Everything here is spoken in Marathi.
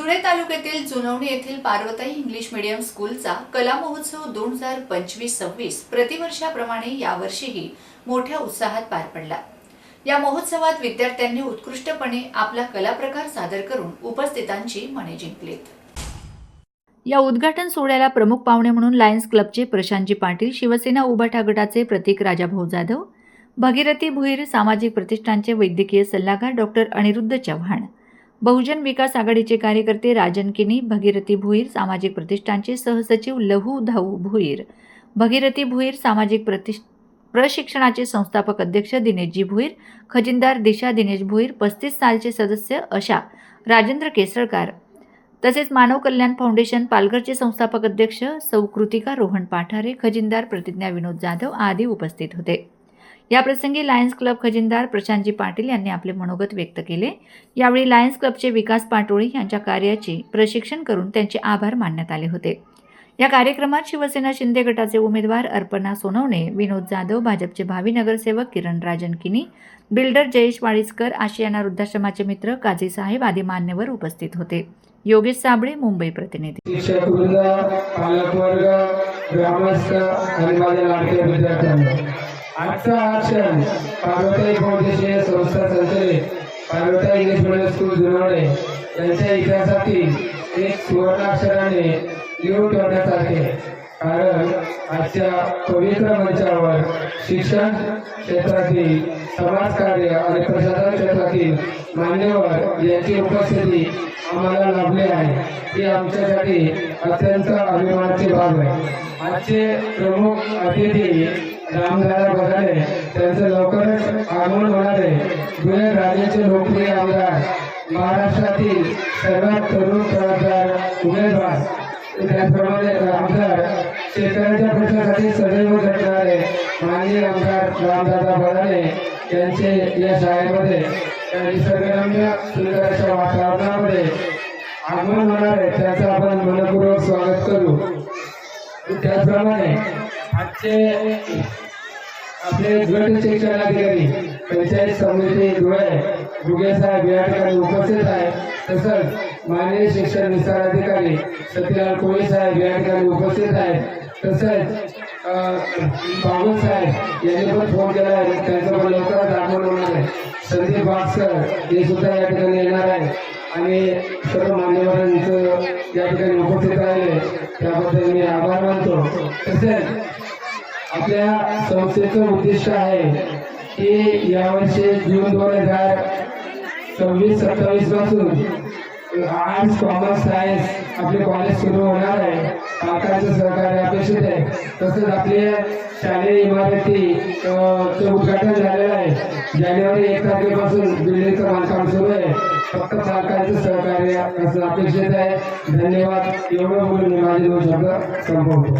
धुळे तालुक्यातील जुनवणी येथील पार्वताई इंग्लिश मीडियम स्कूलचा कला महोत्सव दोन हजार पंचवीस सव्वीस प्रतिवर्षाप्रमाणे यावर्षीही मोठ्या उत्साहात पार पडला. या महोत्सवात विद्यार्थ्यांनी उत्कृष्टपणे आपला कला प्रकार सादर करून उपस्थितांची मने जिंकलीत. या उद्घाटन सोहळ्याला प्रमुख पाहुणे म्हणून लायन्स क्लबचे प्रशांतजी पाटील शिवसेना उभाठा गटाचे प्रतीक राजाभाऊ जाधव भगीरथी भुईर सामाजिक प्रतिष्ठानचे वैद्यकीय सल्लागार डॉक्टर अनिरुद्ध चव्हाण बहुजन विकास आघाडीचे कार्यकर्ते राजन किनी भगीरथी भुईर सामाजिक प्रतिष्ठानचे सहसचिव लहू धाऊ भुईर. भगीरथी भुईर सामाजिक प्रतिष्ठ प्रशिक्षणाचे संस्थापक अध्यक्ष दिनेशजी भुईर खजिनदार दिशा दिनेश भुईर पस्तीस सालचे सदस्य अशा राजेंद्र केसरकार. तसेच मानव कल्याण फाउंडेशन पालघरचे संस्थापक अध्यक्ष सौ कृतिका रोहन पाठारे खजिनदार प्रतिज्ञा विनोद जाधव आदी उपस्थित होते. याप्रसंगी लायन्स क्लब खजिनदार प्रशांतजी पाटील यांनी आपले मनोगत व्यक्त केले. यावेळी लायन्स क्लबचे विकास पाटोळी यांच्या कार्याचे प्रशिक्षण करून त्यांचे आभार मानण्यात आले होते. या कार्यक्रमात शिवसेना शिंदे गटाचे उमेदवार अर्पणा सोनवणे विनोद जाधव भाजपचे भावी नगरसेवक किरण राजन किनी बिल्डर जयेश वाळीसकर आशियाना वृद्धाश्रमाचे मित्र काझी साहेब आदी मान्यवर उपस्थित होते. योगेश साबळे मुंबई प्रतिनिधी. पालकवर्ग ग्रामस्थ आणि माझ्या लाडक्या विद्यार्थ्यांना आजचा हा फाउंडेशन संस्था संचलित. Parvatai English medium school Junvane यांच्या इतिहासातील एक सुवर्णाक्षराने लिहून ठेवण्यासारखे. आहे. कारण आजच्या पवित्र मंचावर शिक्षण क्षेत्रातील समाजकार्य आणि प्रशासन क्षेत्रातील मान्यवर यांची उपस्थिती आम्हाला लाभली आहे. ही आमच्यासाठी अत्यंत अभिमानाची बाब आहे. आजचे प्रमुख अतिथी रामदादा बघाडे त्यांचं लवकरच आगमन होणार आहे. धुळे राज्याचे लोकप्रिय आमदार महाराष्ट्रातील सर्वात तरुण खासदार उमेदवार त्याचप्रमाणे आमदार शेतकऱ्यांच्या प्रश्नासाठी सदैव झटणारे माननीय आमदार रामदादा बघाडे यांचे या शाळेमध्ये निसर्गरम्य सुंदर अशा वातावरणामध्ये आगमन होणार आहे. त्याचं आपण मनपूर्वक स्वागत करू. त्याचप्रमाणे आजचे आपले गट शिक्षणाधिकारी पंचायत समिती धुळे दुगे साहेब या ठिकाणी उपस्थित आहे. तसंच माननीय शिक्षण विस्तार अधिकारी सत्यलाल कोळी साहेब या ठिकाणी उपस्थित आहेत. तसंच बाबू साहेब यांनी पण फोन केला आहे. त्यांचं पण लवकरच आगमन होणार आहे. संदीप भास्कर हे सुद्धा या ठिकाणी येणार आहे आणि सर्व मान्यवरांचं या ठिकाणी उपस्थित राहिले. त्याबद्दल मी आभार मानतो. तसेच आपल्या संस्थेचं उद्दिष्ट आहे की यावर्षी जून दोन हजार सव्वीस सत्तावीसपासून आर्ट्स कॉमर्स सायन्स आपले कॉलेज सुरू होणार आहे. सरकारचं सहकार्य अपेक्षित आहे. तसंच आपले शालेय इमारती चं उद्घाटन झालेलं आहे. जानेवारी एक तारखेपासून बिल्डिंगचं बांधकाम सुरू आहे. फक्त सरकारचं सहकार्य असं अपेक्षित आहे धन्यवाद. एवढं बोलून माझे दोन शब्द संपवतो.